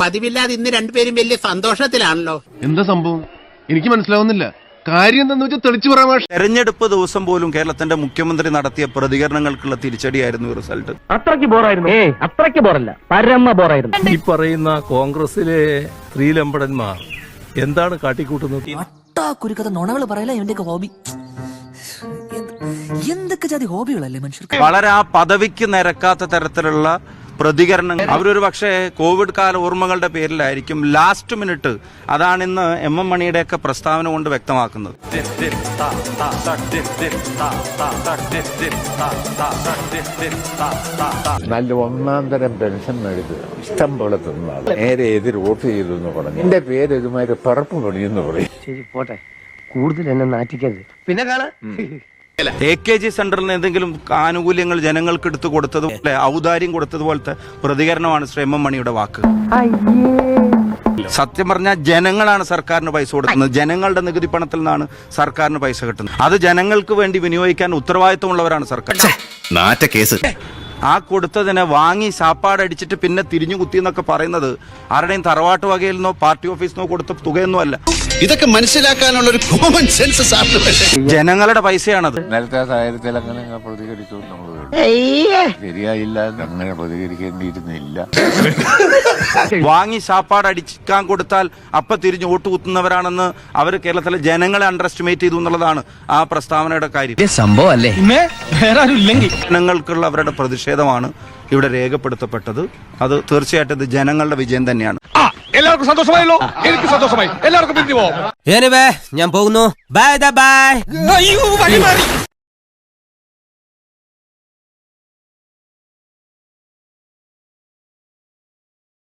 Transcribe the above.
പതിവില്ലാതെ ഇന്ന് രണ്ടുപേരും വലിയ സന്തോഷത്തിലാണല്ലോ. എന്താ സംഭവം? എനിക്ക് മനസ്സിലാവുന്നില്ല. കാര്യം എന്താന്ന് വെച്ചാൽ തെളിച്ചു പറയാൻ തെരഞ്ഞെടുപ്പ് ദിവസം പോലും കേരളത്തിന്റെ മുഖ്യമന്ത്രി നടത്തിയ പ്രതികരണങ്ങൾക്കുള്ള തിരിച്ചടിയായിരുന്നു റിസൾട്ട്. അത്രയ്ക്ക് ബോറായിരുന്നു. ഏ അത്രയ്ക്ക് ബോറല്ല. പരമ ബോറായിരുന്നു. ഈ പറയുന്ന കോൺഗ്രസിലെ സ്ത്രീലമ്പടന്മാർ എന്താണ് കാട്ടിക്കൂട്ടുന്നത്? കുരുക്കഥ നുണകൾ പറയല ഇവന്റെയൊക്കെ ഹോബി. എന്ത്- എന്തൊക്കെ ജാതി ഹോബികളല്ലേ മനുഷ്യർക്ക്? വളരെ ആ പദവിക്ക് നിരക്കാത്ത തരത്തിലുള്ള പ്രതികരണങ്ങൾ അവരൊരു പക്ഷേ കോവിഡ് കാല ഓർമ്മകളുടെ പേരിലായിരിക്കും ലാസ്റ്റ് മിനിറ്റ് അതാണ് ഇന്ന് എം എം മണിയുടെയൊക്കെ പ്രസ്താവന കൊണ്ട് വ്യക്തമാക്കുന്നത്. നല്ല ഒന്നാം തരം പെൻഷൻ മേടിച്ച് ഇഷ്ടം പോലെ തിന്നാണ് നേരെ എതിർ വോട്ട് ചെയ്തു എന്ന് പറഞ്ഞു എന്റെ പേര് ഇതുമായിട്ട് പറപ്പ് പണിയെന്ന് പറയും. ശരി പോട്ടെ. കൂടുതൽ എന്നെ നാറ്റിക്കരുത്. പിന്നെ കാണാ. എ കെ ജി സെന്ററിൽ എന്തെങ്കിലും ആനുകൂല്യങ്ങൾ ജനങ്ങൾക്ക് എടുത്തു കൊടുത്തതുപോലെ ഔദാര്യം കൊടുത്തതുപോലത്തെ പ്രതികരണമാണ് ശ്രീ എം എം മണിയുടെ വാക്ക്. സത്യം പറഞ്ഞാൽ ജനങ്ങളാണ് സർക്കാരിന് പൈസ കൊടുക്കുന്നത്. ജനങ്ങളുടെ നികുതി പണത്തിൽ നിന്നാണ് സർക്കാരിന് പൈസ കിട്ടുന്നത്. അത് ജനങ്ങൾക്ക് വേണ്ടി വിനിയോഗിക്കാൻ ഉത്തരവാദിത്വമുള്ളവരാണ് സർക്കാർ. കേസ്. ആ കൊടുത്തതിനെ വാങ്ങി സാപ്പാടടിച്ചിട്ട് പിന്നെ തിരിഞ്ഞു കുത്തി എന്നൊക്കെ പറയുന്നത് ആരുടെയും തറവാട്ട് വകയിൽ നിന്നോ പാർട്ടി ഓഫീസിൽ നിന്നോ കൊടുത്ത തുകയൊന്നും അല്ല. ഇതൊക്കെ മനസ്സിലാക്കാനുള്ള ഒരു കോമൺ സെൻസ് സാറിന് ജനങ്ങളുടെ പൈസയാണത്. നേരത്തെ സാഹചര്യത്തിൽ അങ്ങനെ പ്രതികരിച്ചു നമ്മൾ ശരിയായില്ല. അങ്ങനെ പ്രതികരിക്കേണ്ടിയിരുന്നില്ല. വാങ്ങി സാപ്പാടടിക്കാൻ കൊടുത്താൽ അപ്പൊ തിരിഞ്ഞ് വോട്ട് കുത്തുന്നവരാണെന്ന് അവർ കേരളത്തിലെ ജനങ്ങളെ അണ്ടർ എസ്റ്റിമേറ്റ് ചെയ്തു എന്നുള്ളതാണ് ആ പ്രസ്താവനയുടെ കാര്യം. സംഭവം അല്ലേ? ജനങ്ങൾക്കുള്ള അവരുടെ പ്രതിഷേധമാണ് ഇവിടെ രേഖപ്പെടുത്തപ്പെട്ടത്. അത് തീർച്ചയായിട്ടും ഇത് ജനങ്ങളുടെ വിജയം തന്നെയാണ്. എല്ലാവർക്കും സന്തോഷമായല്ലോ. എനിക്ക് സന്തോഷമായി. എല്ലാവർക്കും പോവാം. ഞാൻ പോകുന്നു. Bye bye